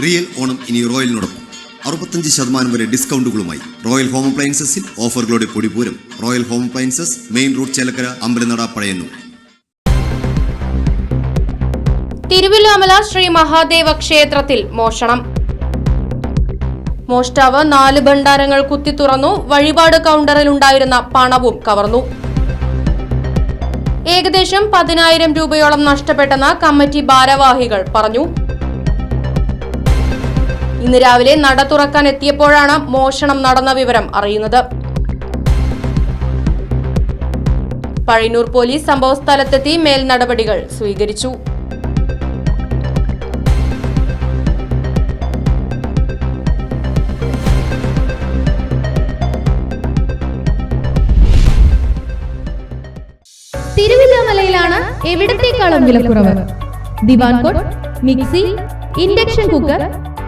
Real Onam ഇനി റോയലിനോടൊപ്പം. അറുപത്തഞ്ച് ശതമാനം വരെ ഡിസ്കൗണ്ടുകളുമായി റോയൽ ഹോം അപ്ലയൻസസിൽ ഓഫറുകളുടെ പൊടിപൂരം royal home appliances main road Chelakkara Ambalanada Pazhayannur. Thiruvilwamala Shri Mahadeva ക്ഷേത്രത്തിൽ മോഷണം. മോഷ്ടാവ് നാല് ഭണ്ഡാരങ്ങൾ കുത്തി തുറന്നു വഴിപാട് കൗണ്ടറിൽ ഉണ്ടായിരുന്ന പണവും കവർന്നു. ഏകദേശം പതിനായിരം രൂപയോളം നഷ്ടപ്പെട്ടെന്ന് കമ്മിറ്റി ഭാരവാഹികൾ പറഞ്ഞു. ഇന്ന് രാവിലെ നട തുറക്കാൻ എത്തിയപ്പോഴാണ് മോഷണം നടന്ന വിവരം അറിയുന്നത്. പഴയന്നൂർ പോലീസ് സംഭവസ്ഥലത്തെത്തി മേൽ നടപടികൾ സ്വീകരിച്ചു. തിരുവില്ലാമലയിലാണ് എവിടത്തേക്കാളും വിലക്കുറവ്. Divan cot mixie induction cooker